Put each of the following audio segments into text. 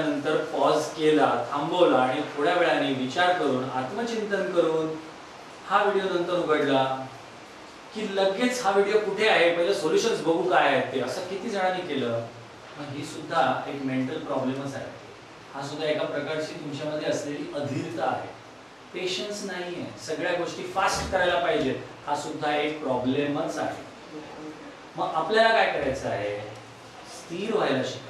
Video pause केला थांबवला आणि थोड्या वेळाने विचार करून आत्मचिंतन करून हा व्हिडिओ नंतर उघडला की लगेच हा व्हिडिओ कुठे आहे? पहिले सोल्युशन्स बघू काय आहेत ते. असं किती जणांनी केलं? मग ही सुद्धा एक मेंटल प्रॉब्लेमच आहे. हा सुद्धा एका प्रकारची तुमच्यामध्ये असलेली अधीरता आहे. पेशन्स नाही आहे सगळ्या गोष्टी फास्ट करायला पाहिजेत. हा सुद्धा एक प्रॉब्लेमच आहे. मग आपल्याला काय करायचं आहे? स्थिर व्हायला शिक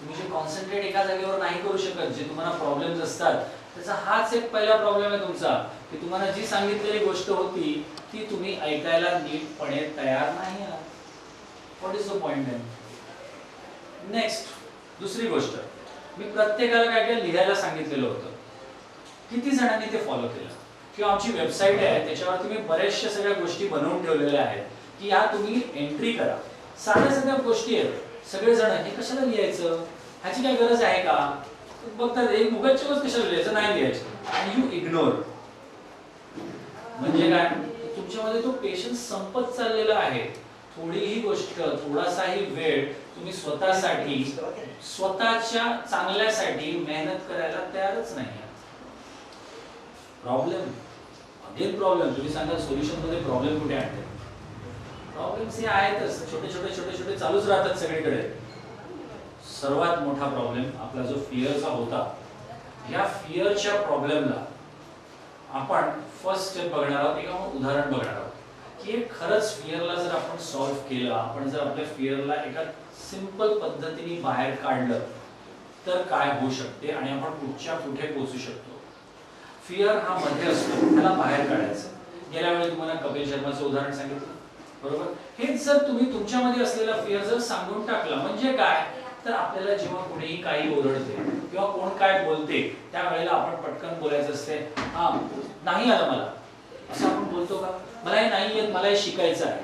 तुम्ही जे कॉन्सन्ट्रेट एका जागेवर नाही करू शकत जे तुम्हाला प्रॉब्लेम्स असतात त्याचा हाच एक पहिला प्रॉब्लेम आहे तुमचा. की तुम्हाला जी सांगितलेली गोष्ट होती ती तुम्ही ऐकायला नीटपणे तयार नाही आहात. What is the point next दुसरी गोष्ट. मी प्रत्येकाला काय काय लिहायला सांगितलेलं होतं. किती जणांनी ते फॉलो केलं? किंवा आमची वेबसाईट आहे त्याच्यावर तुम्ही बऱ्याचशा सगळ्या गोष्टी बनवून ठेवलेल्या आहेत की या तुम्ही एंट्री करा. साध्या सगळ्या गोष्टी आहेत. सगळेजण हे कशाला लिहायचं? ह्याची काय गरज आहे का? बघतात एक मुगाची कशाला लिहायचं? नाही लिहायचं. आणि यू इग्नोर म्हणजे काय? तुमच्यामध्ये तो पेशन्स संपत चाललेला आहे. थोडीही गोष्ट थोडासाही वेळ तुम्ही स्वतःसाठी स्वतःच्या चांगल्यासाठी मेहनत करायला तयारच नाही प्रॉब्लेम अगेन प्रॉब्लेम तुम्ही सांगा सोल्युशनमध्ये प्रॉब्लेम कुठे आणते प्रॉब्लेम्स हे आहेतच. छोटे छोटे छोटे छोटे चालूच राहतात सगळीकडे. सर्वात मोठा प्रॉब्लेम आपला जो फिअरचा होता या फिअरच्या प्रॉब्लेमला आपण फर्स्ट स्टेप बघणार आहोत किंवा उदाहरण बघणार आहोत. की खरंच फिअरला जर आपण सॉल्व्ह केलं आपण जर आपल्या फिअरला एका सिंपल पद्धतीने बाहेर काढलं तर काय होऊ शकते आणि आपण कुठच्या कुठे पोहोचू शकतो? फिअर हा मध्ये असतो त्याला बाहेर काढायचं. गेल्या वेळी तुम्हाला कपिल शर्माचं उदाहरण सांगितलं. बरोबर? हेच जर तुम्ही तुमच्यामध्ये असलेला फिअर जर सांगून टाकला म्हणजे काय? तर आपल्याला जेव्हा कुणीही काही ओरडते किंवा कोण काय बोलते त्यावेळेला आपण पटकन बोलायचं असते हा नाही आलं मला. असं आपण बोलतो का? मला हे नाही येत मला हे शिकायचं आहे.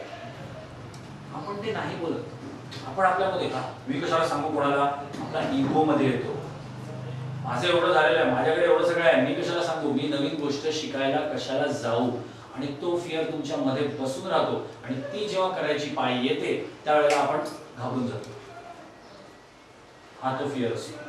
आपण ते नाही बोलत. आपण आपल्यामध्ये का? मी कशाला सांगू कोणाला? आपला इगो मध्ये येतो. माझं एवढं झालेलं आहे माझ्याकडे एवढं सगळं आहे मी कशाला सांगू? मी नवीन गोष्ट शिकायला कशाला जाऊ? आणि तो फिअर तुमच्या मध्ये बसून राहतो. आणि ती जेव्हा करायची पाळी येते त्यावेळेला आपण घाबरून जातो. हा तो फिअर असतो.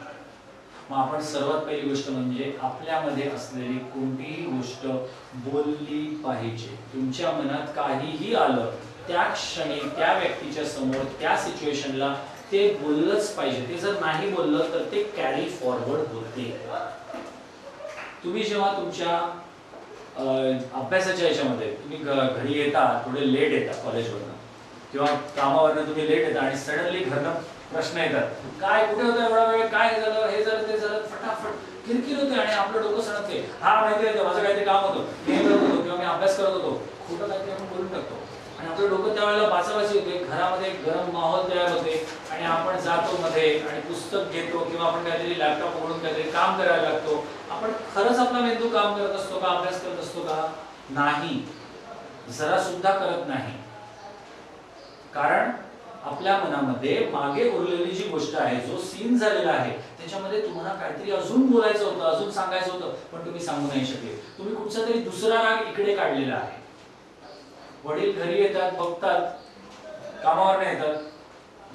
मग आपण सर्वात पहिली गोष्ट म्हणजे आपल्यामध्ये असलेली कोणतीही गोष्ट बोलली पाहिजे. तुमच्या मनात काहीही आलं त्या क्षणी त्या व्यक्तीच्या समोर त्या सिच्युएशनला ते बोललंच पाहिजे. ते जर नाही बोललं तर ते कॅरी फॉरवर्ड होते. तुम्ही जेव्हा तुमच्या अभ्यासाच्या याच्यामध्ये तुम्ही घरी येता थोडे लेट येता कॉलेजवरनं किंवा कामावरनं तुम्ही लेट येता आणि सडनली घरनं प्रश्न येतात. काय कुठे होतं एवढा वेळ? काय झालं? हे झालं ते झालं. फटाफट किरकिर होते आणि आपलं डोकं सणते हा माहिती आहे माझं काहीतरी काम होतं. मी हे करत होतो किंवा मी अभ्यास करत होतो. खोटं काहीतरी आपण बोलून टाकतो. आणि आपलं डोकं त्यावेळेला बाचाबाची होते. घरामध्ये गरम माहोल तयार होते. आणि आपण जातो मध्ये आणि पुस्तक घेतो किंवा आपण काहीतरी लॅपटॉप उघडून काहीतरी काम करायला लागतो. आपण खरंच आपला मेंदू काम करत असतो का? अभ्यास करत असतो का? नाही. जरा सुद्धा करत नाही. कारण आपल्या मनामध्ये मागे उरलेली जी गोष्ट आहे जो सीन झालेला आहे त्याच्यामध्ये तुम्हाला काहीतरी अजून बोलायचं होतं अजून सांगायचं होतं पण तुम्ही सांगू नाही शकले. तुम्ही कुठचा तरी दुसरा राग इकडे काढलेला आहे. वडील घरी येतात बघतात कामावर नाही येतात.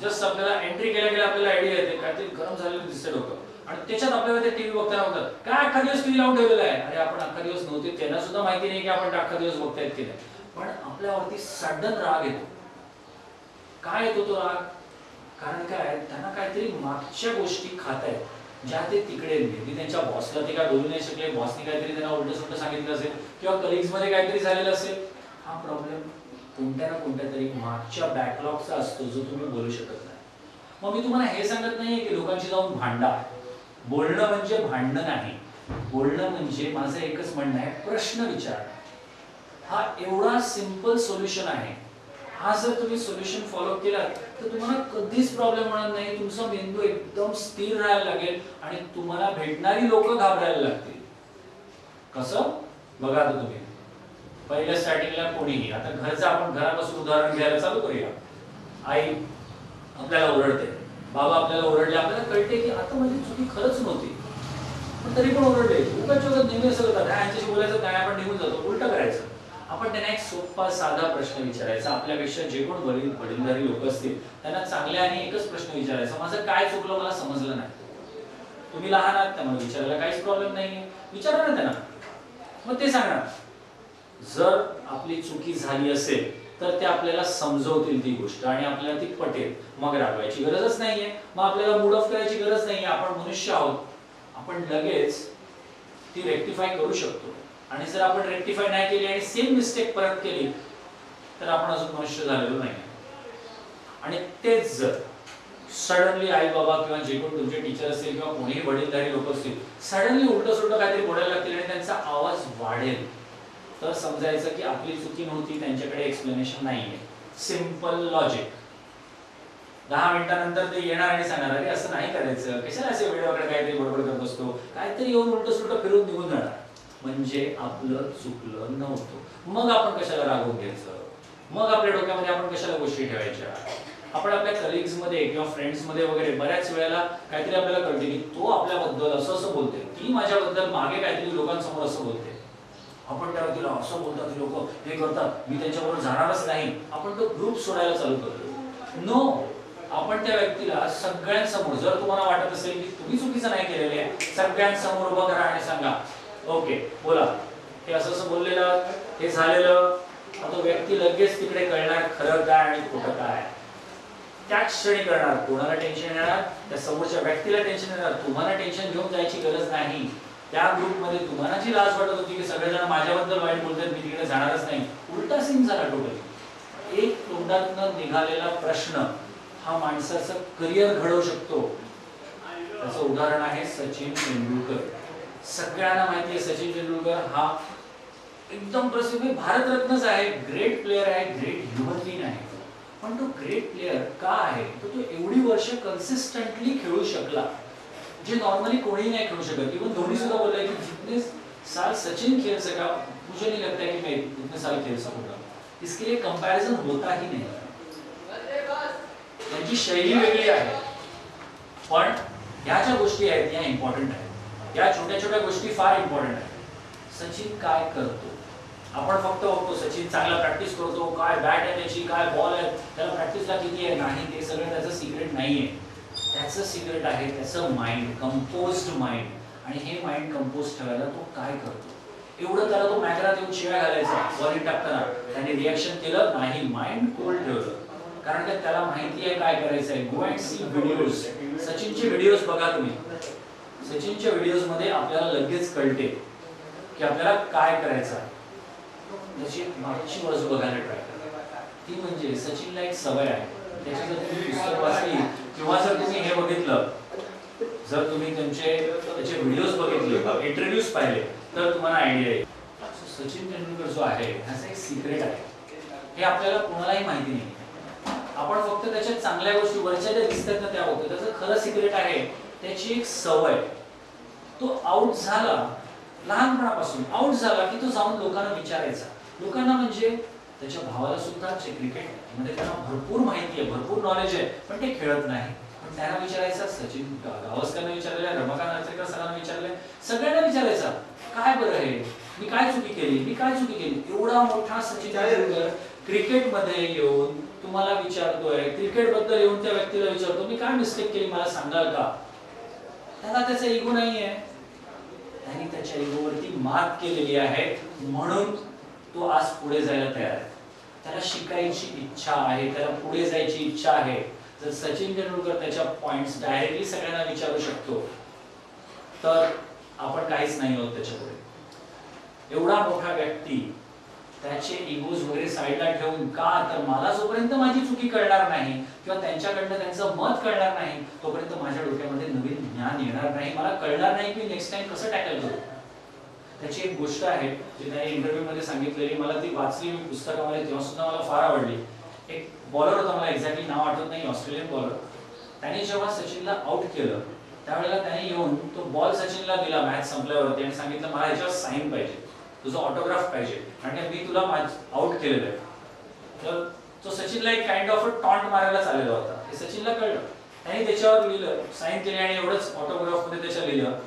जस्ट आपल्याला एंट्री केल्या गेल्या आपल्याला आयडिया येते. काहीतरी गरम झालेलं दिसते डोकं. आणि त्याच्यात आपल्याला ते टीव्ही बघताना बघतात काय अख्खा दिवस टीव्ही लावून ठेवलेला आहे? अरे आपण अख्खा दिवस नव्हते. त्यांना सुद्धा माहिती नाही की आपण अख्खा दिवस बघतायत की नाही. पण आपल्यावरती सडन राग येतो. काय येतो तो राग? कारण काय? त्यांना काहीतरी मागच्या गोष्टी खात आहेत ज्या ते तिकडे मी त्यांच्या बॉसला ते काय बोलू नाही शकले. बॉसने काहीतरी त्यांना उलट सुलट सांगितलं असेल. किंवा कलिग्समध्ये काहीतरी झालेलं असेल. हा प्रॉब्लेम कोणत्या ना कोणत्या तरी मागच्या बॅकलॉगचा असतो जो तुम्ही बोलू शकत नाही. मग मी तुम्हाला हे सांगत नाही की लोकांशी जाऊन भांडा. बोलणं म्हणजे भांडणं नाही. बोलणं म्हणजे माझं एकच म्हणणं आहे प्रश्न विचार हा एवढा सिंपल सोल्युशन आहे. हा जर तुम्ही सोल्युशन फॉलो केलात तर तुम्हाला कधीच प्रॉब्लेम होणार नाही. तुमचा मेंदू एकदम स्थिर राहायला लागेल आणि तुम्हाला भेटणारी लोक घाबरायला लागतील. कसं? बघा तुम्ही. पहिल्या स्टार्टिंगला कोणीही आता घरचं आपण घरापासून उदाहरण घ्यायला चालू करूया. आई आपल्याला ओरडते. बाबा आपल्याला ओरडले. आपल्याला कळते की आता माझी चुकी खरंच नव्हती. पण तरी पण ओरडले. उगाच उगाच नेहमी असं करतात यांच्याशी बोलायचं काय आपण निघून जातो. उलट करायचं. आपण त्यांना एक सोपा साधा प्रश्न विचारायचा. आपल्यापेक्षा जे कोण वडील वडीलधारी लोक असतील त्यांना चांगल्या आणि एकच प्रश्न विचारायचा. माझं काय चुकलं मला समजलं नाही. तुम्ही लहान आहात त्यामुळे विचारायला काहीच प्रॉब्लेम नाहीये. विचारा ना त्यांना. मग ते सांगणार जर आपली चुकी झाली असेल तर ते आपल्याला समजवतील ती गोष्ट आणि आपल्याला ती पटेल. मग रागवायची गरजच नाहीये. मग आपल्याला मूड ऑफ करायची गरज नाहीये. आपण मनुष्य आहोत. आपण लगेच ती रेक्टिफाय करू शकतो. आणि जर आपण रेक्टिफाय नाही केली आणि सेम मिस्टेक परत केली तर आपण अजून मनुष्य झालेलो नाही आणि तेच जर सडनली आई बाबा किंवा जे कोण तुमचे टीचर असतील किंवा कोणीही वडीलधारी लोक असतील सडनली उलट सुलट काहीतरी बोलायला लागतील आणि त्यांचा आवाज वाढेल. तर समजायचं की आपली चुकी नव्हती त्यांच्याकडे एक्सप्लेनेशन नाहीये. सिंपल लॉजिक दहा मिनिटानंतर ते येणार आणि सांगणार अरे असं नाही करायचं. कशाला असे वगैरे काहीतरी बडबड करत असतो काहीतरी येऊन उलट सुलट फिरून निघून जाणार. म्हणजे आपलं चुकलं नव्हतं. मग आपण कशाला रागवून घ्यायचं? मग आपल्या डोक्यामध्ये आपण कशाला गोष्टी ठेवायच्या? आपण आपल्या कलिग्समध्ये किंवा फ्रेंड्समध्ये वगैरे बऱ्याच वेळेला काहीतरी आपल्याला कळते की तो आपल्याबद्दल असं असं बोलते ती माझ्याबद्दल मागे काहीतरी लोकांसमोर असं बोलते आपण त्या व्यक्तीला असं बोलतात लोक हे करतात मी त्यांच्याबरोबर जाणारच नाही. आपण तो ग्रुप सोडायला चालू करतो. नो आपण त्या व्यक्तीला सगळ्यांसमोर जर तुम्हाला वाटत असेल की तुम्ही चुकीचं नाही केलेले आहे सगळ्यांसमोर उभं करा आणि सांगा. ओके बोला. हे असं असं बोललेलं हे झालेलं आता तो व्यक्ती लगेच तिकडे कळणार खरं काय आणि खोटं काय. त्याच क्षणी करणार कोणाला टेन्शन येणार त्या समोरच्या व्यक्तीला टेन्शन येणार तुम्हाला टेन्शन घेऊन जायची गरज नाही. त्या ग्रुपमध्ये तुम्हाला जी लाज वाटत होती की सगळेजण माझ्याबद्दल वाईट बोलतात मी तिकडे जाणारच नाही. उलटा सीन झाला टोटली एक तोंडातनं निघालेला प्रश्न हा माणसाचं करिअर घडवू शकतो. त्याचं उदाहरण आहे सचिन तेंडुलकर. सगळ्यांना माहिती आहे सचिन तेंडुलकर हा एकदम प्रसिद्ध भारतरत्नच आहे ग्रेट प्लेअर आहे ग्रेट ह्युमन बीन आहे. पण तो ग्रेट प्लेअर का आहे? तर तो एवढी वर्ष कन्सिस्टंटली खेळू शकला. जे नॉर्मली कोणीही नाही खेळू शकत. इवन धोनी सुद्धा बोललाय की, जितने साल सचिन खेल सका मुझे नहीं लगता है कि मैं इतने साल खेल सकूँगा इसके लिए कंपैरिजन होता ही नहीं. त्यांची शैली वेगळी आहे. पण ह्या ज्या गोष्टी आहेत या इम्पॉर्टंट आहेत. या छोट्या छोट्या गोष्टी फार इम्पॉर्टंट आहेत. सचिन काय करतो? आपण फक्त बघतो, सचिन चांगला प्रॅक्टिस करतो. काय बॅट आहे त्याची, काय बॉल आहे, त्याला प्रॅक्टिसला किती आहे, नाही, ते सगळं त्याचं सिक्रेट नाहीये. त्याचं सिक्रेट आहे त्याचं माइंड कंपोज्ड माइंड आणि हे माइंड कंपोज ठेवायला तो काय करतो? एवढं त्याला तो मॅगरात येऊन शिव्या घालायचा बॉलिंग टाकताना. त्याने रिॲक्शन केलं नाही माइंड कोल्ड ठेवलं. कारण का त्याला माहिती आहे काय करायचं आहे गो अँड सी व्हिडिओज सचिनचे व्हिडिओज बघा तुम्ही. सचिनच्या व्हिडिओजमध्ये आपल्याला लगेच कळते की आपल्याला काय करायचं आहे. मागची बाजू बघायला ट्राय ती म्हणजे सचिनला एक सवय आहे. त्याची जर तुम्ही पुस्तक वाचली किंवा जर तुम्ही हे बघितलं जर तुम्ही त्यांचे त्याचे व्हिडिओज बघितले इंटरव्ह्यूज पाहिले तर तुम्हाला आयडिया येईल. सचिन तेंडुलकर जो आहे ह्याचं एक सिक्रेट आहे. हे आपल्याला कोणालाही माहिती नाही. आपण फक्त त्याच्या चांगल्या गोष्टी वरच्या ज्या दिसतात ना त्या बघतो त्याचं खरं सिक्रेट आहे त्याची एक सवय. तो आउट झाला लहानपणापासून. आउट झाला की तो जाऊन लोकांना विचारायचा. लोकांना म्हणजे त्याच्या भावाला सुद्धा जे क्रिकेटमध्ये त्यांना भरपूर माहिती आहे भरपूर नॉलेज आहे पण ते खेळत नाही. पण त्यांना विचारायचा सचिन गावस्करने विचारलेलं रमाकांत आचरेकर सरांना विचारलंय सगळ्यांना विचारायचा काय बरं आहे मी काय चुकी केली? मी काय चुकी केली? एवढा मोठा सचिन तेंडुलकर क्रिकेटमध्ये येऊन तुम्हाला विचारतोय क्रिकेटबद्दल येऊन त्या व्यक्तीला विचारतो मी काय मिस्टेक केली? मला सांगाल का? त्याला त्याचा इगो नाहीये. त्यांनी त्याच्या इगोवरती मात केलेली आहे म्हणून तो आज पुढे जायला तयार आहे. त्याला शिकायची इच्छा आहे त्याला पुढे जायची इच्छा आहे. जर सचिन तेंडुलकर त्याच्या पॉइंट्स डायरेक्टली सगळ्यांना विचारू शकतो तर आपण काहीच नाही आहोत त्याच्या पुढे एवढा मोठा व्यक्ती त्याचे इगोज वगैरे साईडला ठेवून का? तर मला जोपर्यंत माझी चुकी कळणार नाही किंवा त्यांच्याकडनं त्यांचं मत कळणार नाही तोपर्यंत माझ्या डोक्यामध्ये नवीन ज्ञान येणार नाही. मला कळणार नाही की नेक्स्ट टाइम कसं टॅकल करू. त्याची एक गोष्ट आहे जी त्याने इंटरव्ह्यू मध्ये सांगितलेली मला ती वाचली मी पुस्तकामध्ये तेव्हा सुद्धा मला फार आवडली. एक बॉलर होता मला एक्झॅक्टली नाव आठवत नाही ऑस्ट्रेलियन बॉलर त्याने जेव्हा सचिनला आउट केलं त्यावेळेला त्याने येऊन तो बॉल सचिनला दिला मॅच संपल्यावरती आणि सांगितलं मला ह्याच्यावर साईन पाहिजे. तुझं ऑटोग्राफ पाहिजे. आणि मी तुला आउट केलेलं आहे. तर तो सचिनला एक काइंड ऑफ टॉन्ट मारायला चाललेला होता. हे सचिनला कळलं. त्याने त्याच्यावर लिहिलं साईन केली आणि एवढंच ऑटोग्राफमध्ये त्याच्या लिहिलं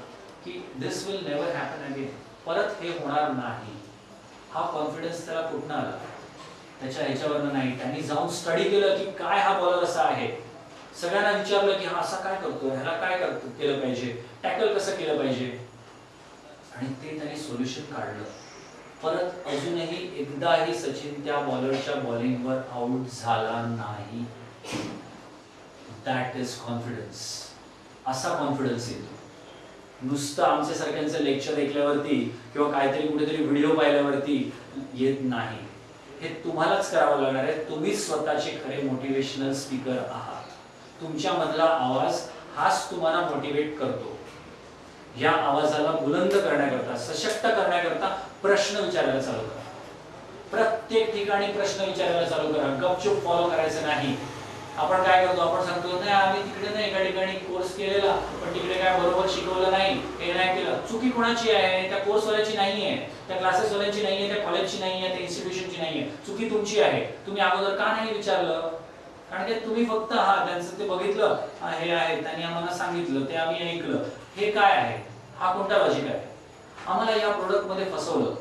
की this will never happen again परत हे होणार नाही. हा कॉन्फिडन्स त्याला कुठनं आला? त्याच्या ह्याच्यावरनं नाही. त्यांनी जाऊन स्टडी केलं की काय हा बॉलर असा आहे. सगळ्यांना विचारलं की हा असा काय करतो ह्याला काय करतो केलं पाहिजे? टॅकल कसं केलं पाहिजे? आणि ते त्यांनी सोल्युशन काढलं. परत अजूनही एकदाही सचिन त्या बॉलरच्या बॉलिंगवर आउट झाला नाही. दॅट इज कॉन्फिडन्स असा कॉन्फिडन्स येतो. नुसतं आमच्या सारख्यांचं लेक्चर ऐकल्यावरती किंवा काहीतरी कुठेतरी व्हिडिओ पाहिल्यावरती येत नाही. हे तुम्हालाच करावं लागणार आहे. तुम्हीच स्वतःचे खरे मोटिवेशनल स्पीकर आहात. तुमच्यामधला आवाज हाच तुम्हाला मोटिवेट करतो. या आवाजाला बुलंद करण्याकरता सशक्त करण्याकरता प्रश्न विचारायला चालू करा. प्रत्येक ठिकाणी प्रश्न विचारायला चालू करा. गपचूप फॉलो करायचं नाही. आपण काय करतो? आपण सांगतो नाही आम्ही तिकडे नाही एका ठिकाणी कोर्स केलेला पण तिकडे काय बरोबर शिकवलं नाही. हे नाही केलं. चुकी कोणाची आहे? त्या कोर्सवाल्याची नाही आहे त्या क्लासेसवाल्यांची नाही आहे त्या कॉलेजची नाही आहे त्या इन्स्टिट्यूशनची नाही आहे चुकी तुमची आहे. तुम्ही अगोदर का नाही विचारलं? कारण की तुम्ही फक्त हा त्यांचं ते बघितलं. हे आहे त्यांनी आम्हाला सांगितलं. ते आम्ही ऐकलं. हे काय आहे? हा कोणता लॉजिक आहे? आम्हाला या प्रोडक्टमध्ये फसवलं.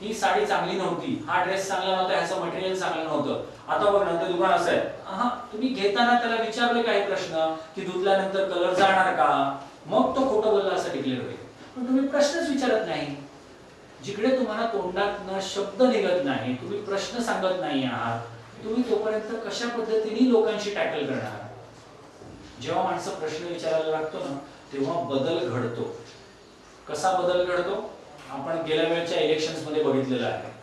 ही साडी चांगली नव्हती. हा ड्रेस चांगला नव्हता ह्याचं मटेरियल चांगलं नव्हतं. आता बघ नंतर दुकान असं आहे हा तुम्ही घेताना त्याला विचारले काही प्रश्न की धुतल्यानंतर कलर जाणार का? मग तो खोटं बोलला असं डिक्लेअर होईल. पण तुम्ही प्रश्नच विचारत नाही. जिकडे तुम्हाला तोंडात शब्द निघत नाही तुम्ही प्रश्न सांगत नाही आहात तुम्ही तोपर्यंत कशा पद्धतीने लोकांशी टॅकल करणार? जेव्हा माणसं प्रश्न विचारायला लागतो ना तेव्हा बदल घडतो. कसा बदल घडतो? आपण गेल्या वेळच्या इलेक्शनमध्ये बघितलेलं आहे.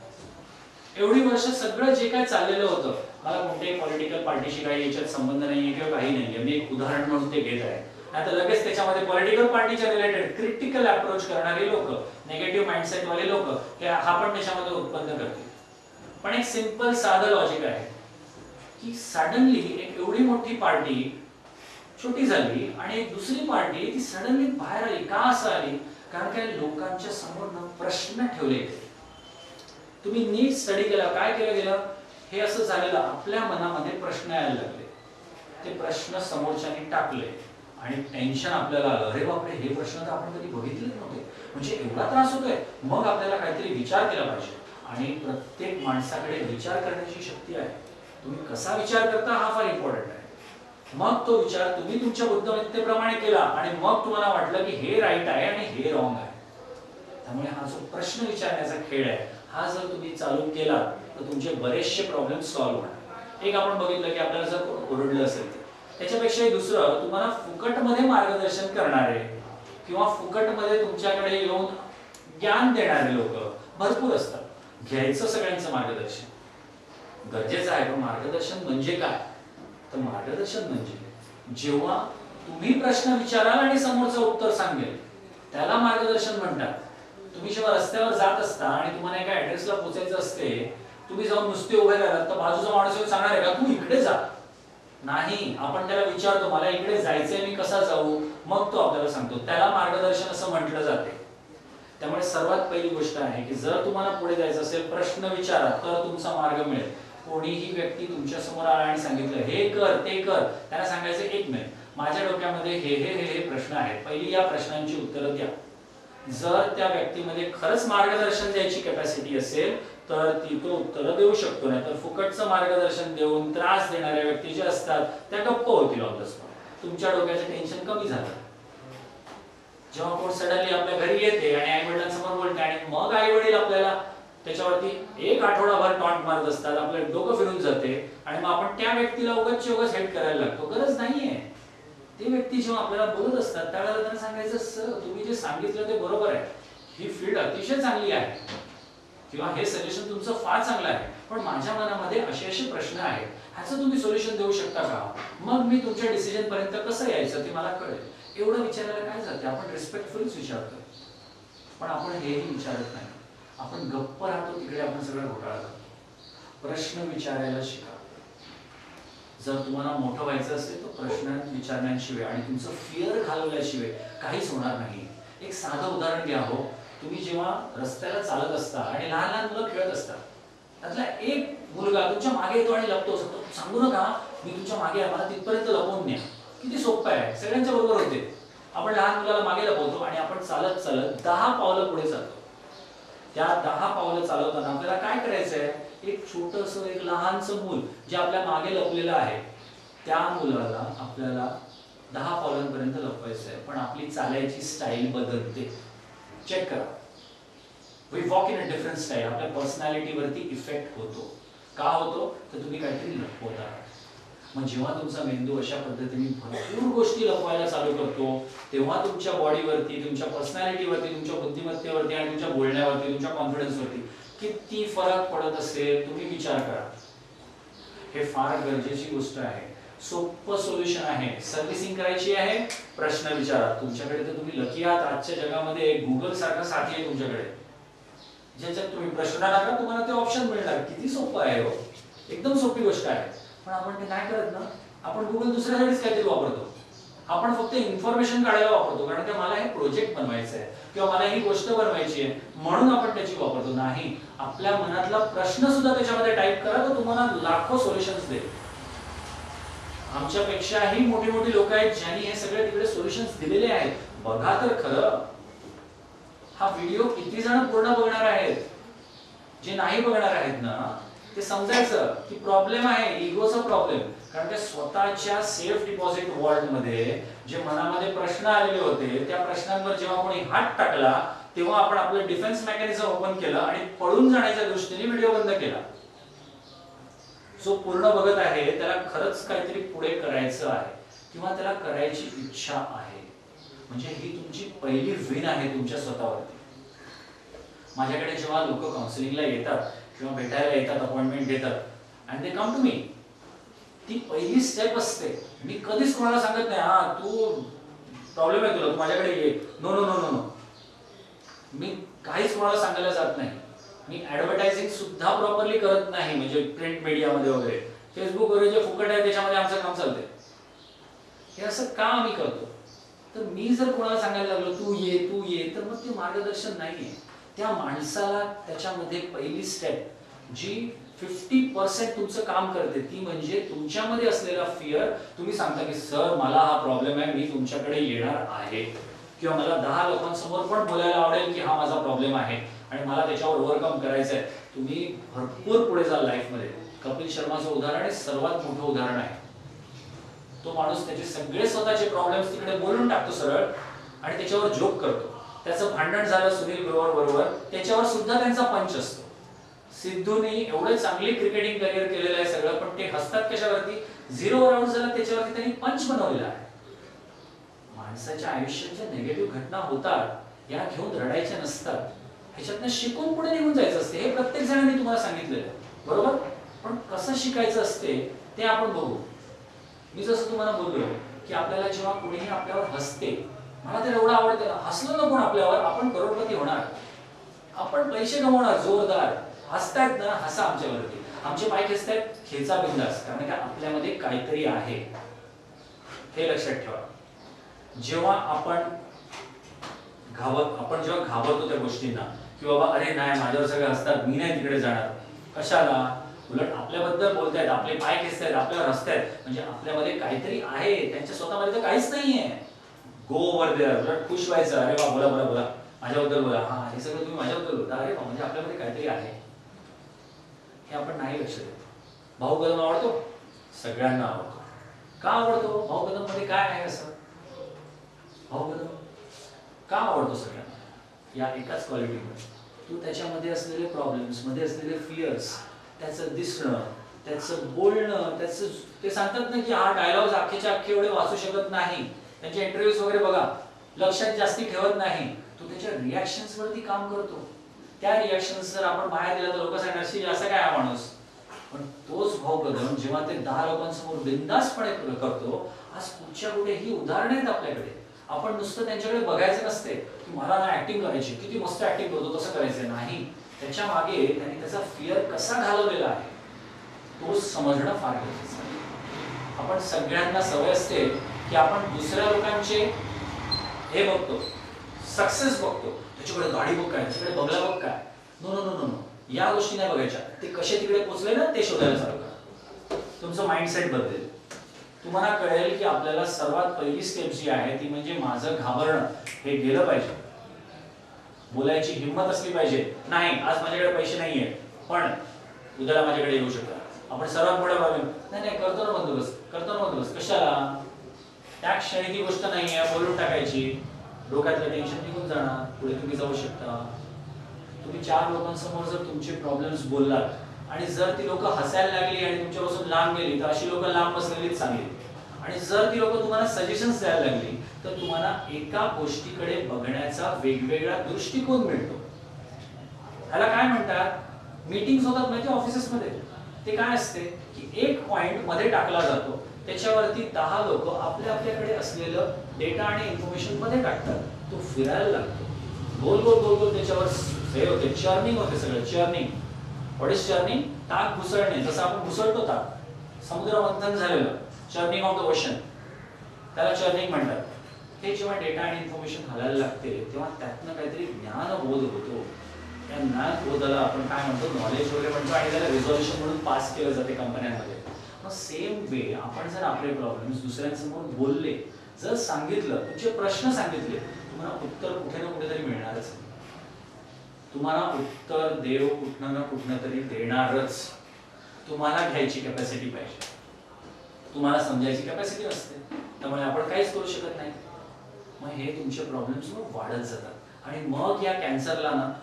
एवढी वर्ष सगळं जे काय चाललेलं होतं मला कोणत्याही पॉलिटिकल पार्टीशी काही याच्यात संबंध नाहीये किंवा काही नाहीये. मी एक उदाहरण म्हणून ते घेत आहे. आता लगेच त्याच्यामध्ये पॉलिटिकल पार्टीच्या रिलेटेड क्रिटिकल अप्रोच करणारे लोक नेगेटिव्ह माइंडसेट वाले लोक हा पण त्याच्यामध्ये उत्पन्न करतील. पण एक सिंपल साधं लॉजिक आहे की सडनली एक एवढी मोठी पार्टी छोटी झाली आणि एक दुसरी पार्टी ती सडनली बाहेर आली. का असं आली? कारण काय? लोकांच्या समोर ना प्रश्न ठेवले तुम्ही नीट स्टडी केला काय केलं गेलं? हे असं झालेलं आपल्या मनामध्ये प्रश्न यायला लागले. ते प्रश्न समोरच्याने टाकले आणि टेन्शन आपल्याला आलं. अरे बापरे हे प्रश्न तर आपण कधी बघितले नव्हते. म्हणजे एवढा त्रास होतोय. मग आपल्याला काहीतरी विचार केला पाहिजे. आणि प्रत्येक माणसाकडे विचार करण्याची शक्ती आहे. तुम्ही कसा विचार करता हा फार इम्पॉर्टंट आहे. मग तो विचार तुम्ही तुमच्या बुद्धिमत्तेप्रमाणे केला आणि मग तुम्हाला वाटलं की हे राईट आहे आणि हे रॉंग आहे. त्यामुळे हा जो प्रश्न विचारण्याचा खेळ आहे हा जर तुम्ही चालू केला तर तुमचे बरेचसे प्रॉब्लेम सॉल्व्ह होणार. एक आपण बघितलं की आपल्याला जर ओरडलं असेल तर त्याच्यापेक्षाही दुसरं तुम्हाला फुकटमध्ये मार्गदर्शन करणारे किंवा फुकटमध्ये तुमच्याकडे येऊन ज्ञान देणारे लोक भरपूर असतात. घ्यायचं सगळ्यांचं मार्गदर्शन. गरजेचं आहे पण मार्गदर्शन म्हणजे काय? तर मार्गदर्शन म्हणजे जेव्हा तुम्ही प्रश्न विचाराल आणि समोरचं उत्तर सांगेल त्याला मार्गदर्शन म्हणतात. तुम्ही जेव्हा रस्त्यावर जात असता आणि तुम्हाला एका ऍड्रेसला पोहोचायचं असते तुम्ही जाऊन नुसते उभे राहिलात तर बाजूचा माणूस येऊन सांगणार आहे का तू इकडे जा. नाही आपण त्याला विचारतो मला इकडे जायचंय मी कसा जाऊ? मग तो आपल्याला सांगतो. त्याला मार्गदर्शन असं म्हटलं जाते. त्यामुळे सर्वात पहिली गोष्ट आहे की जर तुम्हाला पुढे जायचं असेल प्रश्न विचारा तर तुमचा मार्ग मिळेल. कोणीही व्यक्ती तुमच्यासमोर आला आणि सांगितलं हे कर ते कर त्याला सांगायचं एक मिनिट माझ्या डोक्यामध्ये हे हे हे हे प्रश्न आहेत. पहिली या प्रश्नांची उत्तरं द्या. जर त्या व्यक्तीमध्ये खरंच मार्गदर्शन द्यायची कॅपॅसिटी असेल तर ती तो उत्तर देऊ शकतो. नाही तर फुकटचं मार्गदर्शन देऊन त्रास देणाऱ्या व्यक्ती जे असतात त्या गप्प होतील ऑन द स्पॉट तुमच्या डोक्याचं टेन्शन कमी झालं. जेव्हा कोण सडनली आपल्या घरी येते आणि आई वडिलांसमोर बोलते आणि मग आई वडील आपल्याला त्याच्यावरती एक आठवडाभर टॉन्ट मारत असतात आपलं डोकं फिरून जाते आणि मग आपण त्या व्यक्तीला उगाच उगाच हेल्प करायला लागतो. गरज नाहीये. ते व्यक्ती जेव्हा आपल्याला बोलत असतात त्यावेळेला त्यांना सांगायचं सर तुम्ही जे सांगितलं ते बरोबर आहे. ही फील्ड अतिशय चांगली आहे. किंवा हे सजेशन तुमचं फार चांगलं आहे. पण माझ्या मनामध्ये असे असे प्रश्न आहेत. ह्याचं तुम्ही सोल्युशन देऊ शकता का? मग मी तुमच्या डिसिजन पर्यंत कसं यायचं ते मला कळेल. एवढं विचारायला काय जाते? आपण रिस्पेक्टफुलीच विचारतो पण आपण हेही विचारत नाही. आपण गप्प राहतो तिकडे आपण सगळं घोटाळा करतो. प्रश्न विचारायला शिका. जर तुम्हाला मोठं व्हायचं असेल तर प्रश्न विचारण्याशिवाय आणि तुमचं फिअर घालवल्याशिवाय काहीच होणार नाही. एक साधं उदाहरण घ्या हो. तुम्ही जेव्हा रस्त्याला चालत असता आणि लहान लहान मुलं खेळत असतात त्यातला एक मुलगा तुमच्या मागे येतो आणि लपतो. असतो सांगू नका मी तुमच्या मागे आहे मला तिथपर्यंत लपवून न्या किती सोपं आहे. सगळ्यांच्या बरोबर होते. आपण लहान मुलाला मागे लपवतो आणि आपण चालत चालत दहा पावलं पुढे चालतो त्या दहा पावलं चालवताना आपल्याला काय करायचंय? एक छोटस एक लहानसं मूल जे आपल्या मागे लपलेलं आहे त्या मुलाला आपल्याला दहा पावलांपर्यंत लपवायचं आहे पण आपली चालायची स्टाईल बदलते. चेक करा. We walk in a different style आपल्या पर्सनॅलिटीवरती इफेक्ट होतो. का होतो? तर तुम्ही काहीतरी लपवत. आहात मग जेव्हा तुमचा मेंदू अशा पद्धतीने भरपूर गोष्टी लपवायला चालू करतो तेव्हा तुमच्या बॉडीवरती तुमच्या पर्सनॅलिटीवरती तुमच्या बुद्धिमत्तेवरती आणि तुमच्या बोलण्यावरती तुमच्या कॉन्फिडन्सवरती किती फरक पडत असेल तुम्ही विचार करा. हे फार गरजेची गोष्ट आहे. सोपं सोल्युशन आहे. सर्व्हिसिंग करायची आहे. प्रश्न विचारा. तुमच्याकडे तर तुम्ही लकी आहात. आजच्या जगामध्ये गुगल सारखा साथी आहे तुमच्याकडे. ज्याच्यात तुम्ही प्रश्न टाका तुम्हाला ते ऑप्शन मिळणार. किती सोपं आहे हो. एकदम सोपी गोष्ट आहे. पण आपण ते नाही करत ना आपण गुगल दुसऱ्यासाठीच काहीतरी वापरतो. आपण फक्त इन्फॉर्मेशन काढायला वापरतो कारण की मला हे प्रोजेक्ट बनवायचं आहे किंवा मला ही गोष्ट बनवायची आहे म्हणून आपण त्याची वापरतो. नाही आपल्या मनातला प्रश्न सुद्धा त्याच्यामध्ये टाईप करा तर तुम्हाला लाखो सोल्युशन्स देईल. आमच्यापेक्षाही मोठी मोठी लोक आहेत ज्यांनी हे सगळे तिकडे सोल्युशन्स दिलेले आहेत. बघा तर खरं हा व्हिडिओ किती जण पूर्ण बघणार आहेत? जे नाही बघणार आहेत ना ते समजायचं की प्रॉब्लेम आहे इगोचा प्रॉब्लेम कारण ते स्वतःच्या सेफ डिपॉझिट वॉर्डमध्ये जे मनामध्ये प्रश्न आलेले होते त्या प्रश्नांवर जेव्हा कोणी हात टाकला तेव्हा आपण आपलं डिफेन्स मेकॅनिझम ओपन केलं आणि पळून जाण्याच्या दृष्टीने व्हिडिओ बंद केला. जो पूर्ण बघत आहे त्याला खरंच काहीतरी पुढे करायचं आहे किंवा त्याला करायची इच्छा आहे. म्हणजे ही तुमची पहिली विन आहे तुमच्या स्वतःवरती. माझ्याकडे जेव्हा लोक काउन्सिलिंगला येतात किंवा भेटायला येतात अपॉइंटमेंट घेतात. And they come to me ती पहिली स्टेप असते. मी कधीच कोणाला सांगत नाही हा तू प्रॉब्लेम आहे तुला तू माझ्याकडे ये. No no no no no मी काहीच कोणाला सांगायला जात नाही. मी ऍडव्हर्टायझिंग सुद्धा प्रॉपरली करत नाही म्हणजे प्रिंट मीडियामध्ये वगैरे. फेसबुक वगैरे जे फुकट आहे त्याच्यामध्ये आमचं काम चालतंय. हे असं का आम्ही करतो? तर मी जर कोणाला सांगायला लागलो तू ये तू ये तर मग ते मार्गदर्शन नाहीये. त्या माणसाला त्याच्यामध्ये पहिली स्टेप जी फिफ्टी पर्सेंट तुमचं काम करते ती म्हणजे तुमच्यामध्ये असलेला फिअर तुम्ही सांगता की सर मला हा प्रॉब्लेम आहे मी तुमच्याकडे येणार आहे. किंवा मला दहा लोकांसमोर पण बोलायला आवडेल की हा माझा प्रॉब्लेम आहे. आणि मला त्याच्यावर ओव्हरकम करायचं आहे तुम्ही भरपूर पुढे जाल लाईफमध्ये कपिल शर्माचं उदाहरण हे सर्वात मोठं उदाहरण आहे. तो माणूस त्याचे सगळे स्वतःचे प्रॉब्लेम्स तिकडे बोलून टाकतो सरळ आणि त्याच्यावर जोक करतो. त्याचं भांडण झालं सुनील ग्रोवर बरोबर त्याच्यावर सुद्धा त्यांचा पंच असतो. सिद्धूने एवढं चांगली क्रिकेटिंग करिअर केलेलं आहे सगळं पण ते हसतात कशावरती? झिरो राऊंड झाला त्याच्यावरती त्यांनी पंच बनवलेला आहे. माणसाच्या आयुष्यात ज्या निगेटिव्ह घटना होतात या घेऊन रडायच्या नसतात. ह्याच्यातनं शिकून पुढे निघून जायचं असते हे प्रत्येक जणांनी तुम्हाला सांगितलेलं आहे. बरोबर? पण कसं शिकायचं असते ते आपण बघू. मी जसं तुम्हाला बोललो की आपल्याला जेव्हा कोणीही आपल्यावर हसते मला ते एवढं आवडतं हसलं ना कोण आपल्यावर? आपण करोडपती होणार. आपण पैसे कमवणार जोरदार. हसतायत ना हसा आमच्यावरती. आमचे पाय खेचतायत खेचा बिंदास कारण का आपल्यामध्ये काहीतरी आहे. हे लक्षात ठेवा. जेव्हा आपण घाबर आपण जेव्हा घाबरतो त्या गोष्टींना की बाबा अरे नाही माझ्यावर सगळे हसतात मी नाही तिकडे जाणार. कशाला? उलट आपल्याबद्दल बोलतायत आपले पाय खेचतायत आपल्यावर हसतायत. म्हणजे आपल्यामध्ये काहीतरी आहे. त्यांच्या स्वतःमध्ये तर काहीच नाहीये. गो ओव्हर देअर उलट खुश व्हायचं. अरे वा बोला बोला बोला. माझ्याबद्दल बोला. हा हे सगळं तुम्ही माझ्याबद्दल बोलता. अरे वा म्हणजे आपल्यामध्ये काहीतरी आहे. हे आपण नाही लक्ष देत. भाऊ कदम आवडतो? सगळ्यांना आवडतो. का आवडतो? भाऊ कदममध्ये काय आहे असं? भाऊ कदम? का आवडतो सगळ्यांना? या एकाच क्वालिटीमुळे तू त्याच्यामध्ये असलेले प्रॉब्लेम्समध्ये असलेले फिअर्स त्याचं दिसणं त्याचं बोलणं त्याचं ते सांगतात ना की हा डायलॉग अख्खेच्या अख्खे एवढे वाचू शकत नाही. त्यांचे इंटरव्ह्यूज वगैरे बघा. लक्षात जास्ती ठेवत नाही. तो त्याच्या रिॲक्शन्स वरती काम करतो. त्या रिॲक्शन्स जर आपण बाहेर दिला तर लोक सांगणार "शी, असा काय हा माणूस? पण तोच भाऊ कदम जेव्हा ते दहा लोकांसमोर बिंदासपणे करतो आज कुठच्या कुठे ही उदाहरणं आहेत आपल्याकडे. आपण नुसतं त्यांच्याकडे बघायचं नसते की मला ना ऍक्टिंग करायची किती मस्त ऍक्टिंग करतो तसं करायचं नाही. त्याच्यामागे त्यांनी त्याचा फिअर कसा घालवलेला आहे तो समजणं फार गरजेचं आहे. आपण सगळ्यांना सवय असते की आपण दुसऱ्या लोकांचे हे बघतो सक्सेस बघतो. त्याच्याकडे गाडी बघ काय त्याच्याकडे बंगला बघ काय no no no no no या गोष्टी नाही बघायच्या. ते कसे तिकडे पोचले ना ते शोधायला चालू करा. तुमचं माइंडसेट बदलेल. तुम्हाला कळेल की आपल्याला सर्वात पहिली स्टेप जी आहे ती म्हणजे माझं घाबरणं. हे गेलं पाहिजे. बोलायची हिंमत असली पाहिजे. नाही आज माझ्याकडे पैसे नाहीये. पण उद्याला माझ्याकडे येऊ शकतात आपण सर्वात मोठा प्रॉब्लेम नाही नाही करतो ना बंदोबस्त करतो ना बंदोबस्त कशाला? त्या क्षणी ती गोष्ट नाही आहे बोलून टाकायची. डोक्यातलं टेन्शन निघून जाणार. पुढे तुम्ही जाऊ शकता. तुम्ही चार लोकांसमोर जर तुमचे प्रॉब्लेम्स बोललात आणि जर ती लोक हसायला लागली आणि तुमच्यापासून लांब गेली तर अशी लोक लांब बसलेलीच चांगली. आणि जर ती लोक तुम्हाला सजेशन्स द्यायला लागली तर तुम्हाला एका गोष्टीकडे बघण्याचा वेगवेगळा दृष्टिकोन मिळतो. त्याला काय म्हणतात? मीटिंग होतात माहिती ऑफिसेसमध्ये ते काय असते? की एक पॉइंटमध्ये टाकला जातो. त्याच्यावरती दहा लोक आपल्या आपल्याकडे असलेलं डेटा आणि इन्फॉर्मेशनमध्ये टाकतात तो फिरायला लागतो. गोल गोल गोल गोल त्याच्यावर हे होते चर्निंग होते सगळं चर्निंग व्हॉट इज चर्निंग ताक घुसळणे जसं आपण घुसळतो ताक. समुद्र मंथन झालेलं चर्निंग ऑफ द ओशन त्याला चर्निंग म्हणतात. हे जेव्हा डेटा आणि इन्फॉर्मेशन घालायला लागते तेव्हा त्यातनं काहीतरी ज्ञानबोध होतो. त्या ज्ञानबोधाला आपण काय म्हणतो? नॉलेज वगैरे म्हणतो आणि त्याला रिझॉल्युशन म्हणून पास केलं जाते कंपन्यांमध्ये मग सेम वे आपण जर आपले प्रॉब्लेम्स दुसऱ्यांसमोर बोलले जर सांगितलं तुमचे प्रश्न सांगितले तुम्हाला उत्तर कुठे ना कुठेतरी मिळणारच. तुम्हाला उत्तर देव कुठनं ना कुठनं तरी देणारच. तुम्हाला घ्यायची कॅपॅसिटी पाहिजे. तुम्हाला समजायची कॅपॅसिटी असते. त्यामुळे आपण काहीच करू शकत नाही. मग हे तुमचे प्रॉब्लेम्स मग वाढत जातात. आणि मग या कॅन्सरला ना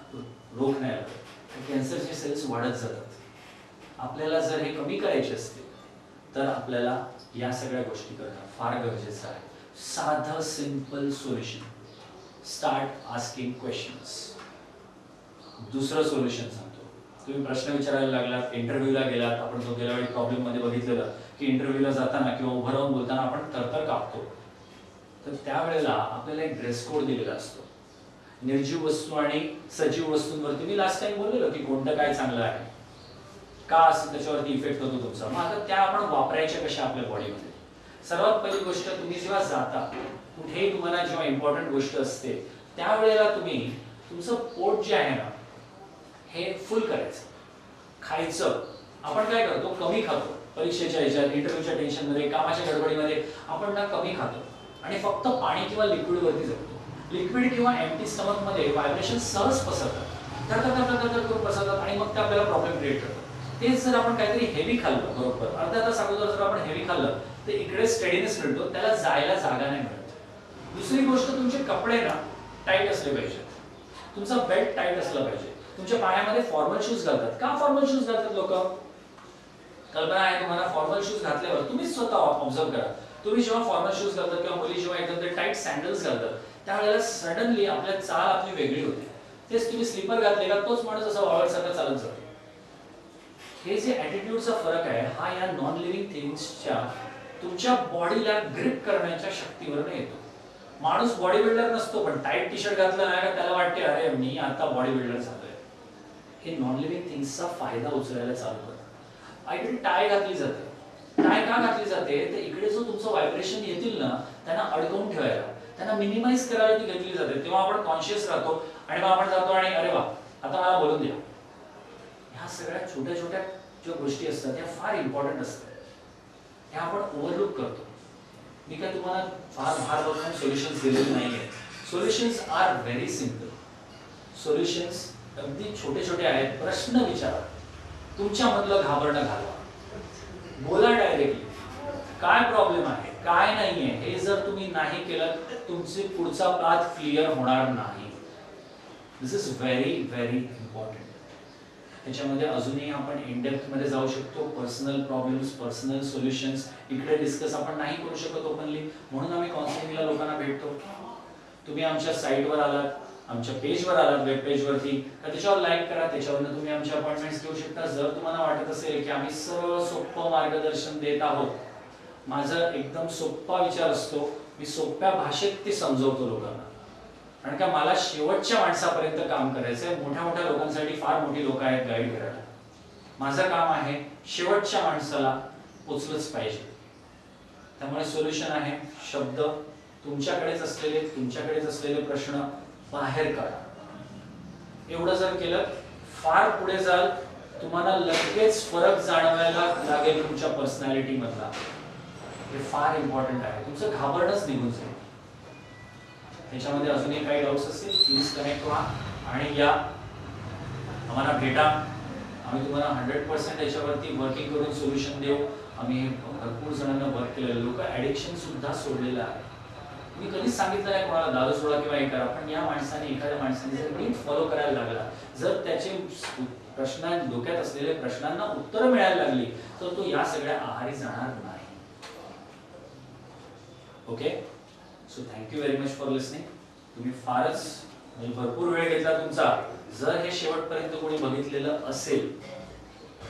रोग नाही लागत. कॅन्सरचे सेल्स वाढत जातात. आपल्याला जर हे कमी करायचे असते तर आपल्याला या सगळ्या गोष्टी करणं फार गरजेचं आहे. साधं simple solution start asking questions दुसरं सोल्युशन सांगतो. तुम्ही प्रश्न विचारायला लागलात इंटरव्ह्यूला गेलात आपण जो गेल्या वेळी प्रॉब्लेममध्ये बघितलेलं की इंटरव्ह्यूला जाताना किंवा उभं राहून बोलताना आपण तरतर कापतो. तर त्यावेळेला आपल्याला एक ड्रेस कोड दिलेला असतो. निर्जीव वस्तू आणि सजीव वस्तूंवरती मी लास्ट टाइम बोललेलो की कोणतं काय चांगलं आहे. का असं त्याच्यावरती इफेक्ट होतो तुमचा? मग आता त्या आपण वापरायच्या कशा आपल्या बॉडीमध्ये सर्वात पहिली गोष्ट तुम्ही जेव्हा जाता कुठेही तुम्हाला जेव्हा इम्पॉर्टंट गोष्ट असते त्यावेळेला तुम्ही तुमचं पोट जे आहे ना हे फुल करायचं. खायचं. आपण काय करतो कमी खातो. परीक्षेच्या ह्याच्यात इंटरव्ह्यूच्या टेन्शनमध्ये कामाच्या गडबडीमध्ये आपण ना कमी खातो. आणि फक्त पाणी किंवा लिक्विड वरती जगतो. लिक्विड किंवा एम्प्टी स्टमकमध्ये व्हायब्रेशन सहज पसरतात. धर धर धड करून पसरतात आणि मग ते आपल्याला प्रॉब्लेम क्रिएट करतात. तेच जर आपण काहीतरी हेवी खाल्लं बरोबर. अर्ध्या तास अगोदर जर आपण हेवी खाल्लं ते इकडे स्टडीनेस मिळतो त्याला जायला जागा नाही मिळत. दुसरी गोष्ट तुमचे कपडे ना टाईट असले पाहिजेत. तुमचा बेल्ट टाईट असला पाहिजे. तुमच्या पायामध्ये फॉर्मल शूज घालतात. का फॉर्मल शूज घालतात लोक? कल्पना आहे तुम्हाला फॉर्मल शूज घातल्यावर तुम्ही स्वतः ऑब्झर्व करा. तुम्ही जेव्हा फॉर्मल शूज घालतात किंवा मुली जेव्हा एकदम ते टाईट सँडल्स घालतात त्यावेळेला सडनली आपल्या चाल आपली वेगळी होते. तेच तुम्ही स्लीपर घातले का तोच माणूस असा वावरसारखा चालत जातो. हे जे ॲटिट्यूडचा फरक आहे हा या नॉन लिव्हिंग थिंग्सच्या तुमच्या बॉडीला ग्रिप करण्याच्या शक्तीवर येतो. माणूस बॉडी बिल्डर नसतो पण टाईट टी शर्ट घातलं नाही का त्याला वाटते अरे मी आता बॉडी बिल्डर झालोय. हे नॉन लिव्हिंग थिंग्सचा फायदा उचलायला चालू करतात आयडी टाय घातली जाते. टाय का घातली जाते? तर इकडे जो तुमचं व्हायब्रेशन येतील ना त्यांना अडकवून ठेवायला. त्यांना मिनिमाइज करायला ती घेतली जाते. तेव्हा आपण कॉन्शियस राहतो आणि मग आपण जातो आणि अरे वा आता मला बोलून द्या. ह्या सगळ्या छोट्या छोट्या ज्या गोष्टी असतात त्या फार इम्पॉर्टंट असतात. ह्या आपण ओव्हरलुक करतो. मी काय तुम्हाला फार भार बघून सोल्युशन्स दिलेले नाही आहेत solutions are very simple solutions अगदी छोटे छोटे आहेत. प्रश्न विचारा. तुमच्यामधलं घाबरणं घालवा. बोला डायरेक्टली काय प्रॉब्लेम आहे? काय नाही आहे हे जर तुम्ही नाही केलं तुमचे पुढचा पाथ क्लिअर होणार नाही. This is very very important त्याच्यामध्ये अजूनही आपण इंडेप्थमध्ये जाऊ शकतो. पर्सनल प्रॉब्लेम्स पर्सनल सोल्युशन्स इकडे डिस्कस आपण नाही करू शकत ओपनली म्हणून आम्ही काउन्सिलिंगला लोकांना भेटतो. तुम्ही आमच्या साईटवर आलात आमच्या पेजवर आलात वेब पेजवरती तर त्याच्यावर लाईक करा. त्याच्यावरनं तुम्ही आमच्या अपॉइंटमेंट्स घेऊ शकता. जर तुम्हाला वाटत असेल की आम्ही सरळ सोपं मार्गदर्शन देत आहोत माझा एकदम सोपा विचार असतो. मी सोप्या भाषेत ते समजवतो लोकांना. कारण का मला शेवटच्या माणसापर्यंत काम करायचं आहे मोठ्या मोठ्या लोकांसाठी फार मोठी लोक आहेत गाईड करायला माझं काम आहे शेवटच्या माणसाला पोचलंच पाहिजे. त्यामुळे सोल्युशन आहे शब्द. तुमच्याकडेच असलेले तुमच्याकडेच असलेले प्रश्न बाहेर काढा. एवढं जर केलं फार पुढे जाल तुम्हाला लगेच फरक जाणवायला लागेल तुमच्या पर्सनॅलिटी मधला. हे फार इम्पॉर्टंट आहे. तुमचं घाबरणच निघून जाईल. त्याच्यामध्ये अजूनही काही डाऊट्स असतील प्लीज कनेक्ट व्हा. आणि या आम्हाला भेटा. आम्ही तुम्हाला हंड्रेड पर्सेंट याच्यावरती वर्किंग करून सोल्युशन देऊ. आम्ही भरपूर जणांना वर्क केलेलं लोक ॲडिक्शन सुद्धा सोडलेलं आहे. मी कधीच सांगितलं नाही कोणाला दारू सोडा किंवा हे करा पण या माणसाने एखाद्या माणसाने जर नीट फॉलो करायला लागला जर त्याचे प्रश्न डोक्यात असलेल्या प्रश्नांना उत्तरं मिळायला लागली तर तो या सगळ्या आहारी जाणार नाही. Okay so thank you very much for listening तुम्ही फारच म्हणजे भरपूर वेळ घेतला तुमचा. जर हे शेवटपर्यंत कोणी बघितलेलं असेल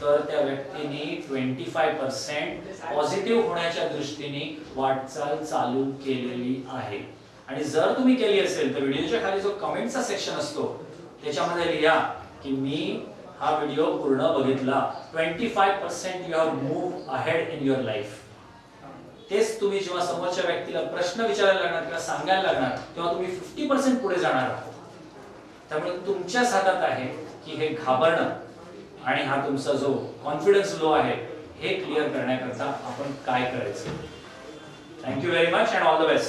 तर त्या व्यक्तीने ट्वेंटी फाय पर्सेंट पॉझिटिव्ह होण्याच्या दृष्टीने वाटचाल चालू केलेली आहे. आणि जर तुम्ही केली असेल तर व्हिडिओच्या खाली जो कमेंटचा सेक्शन असतो त्याच्यामध्ये लिहा की मी हा व्हिडिओ पूर्ण बघितला. Twenty five percent you have move ahead in your life तेच तुम्ही जेव्हा समोरच्या व्यक्तीला प्रश्न विचारायला लागणार किंवा सांगायला लागणार तेव्हा तुम्ही फिफ्टी पर्सेंट पुढे जाणार आहात. त्यामुळे तुमच्याच हातात आहे की हे घाबरणं आणि हा तुमचा जो कॉन्फिडन्स लो आहे हे क्लिअर करण्याकरता आपण काय करायचं. Thank you very much and all the best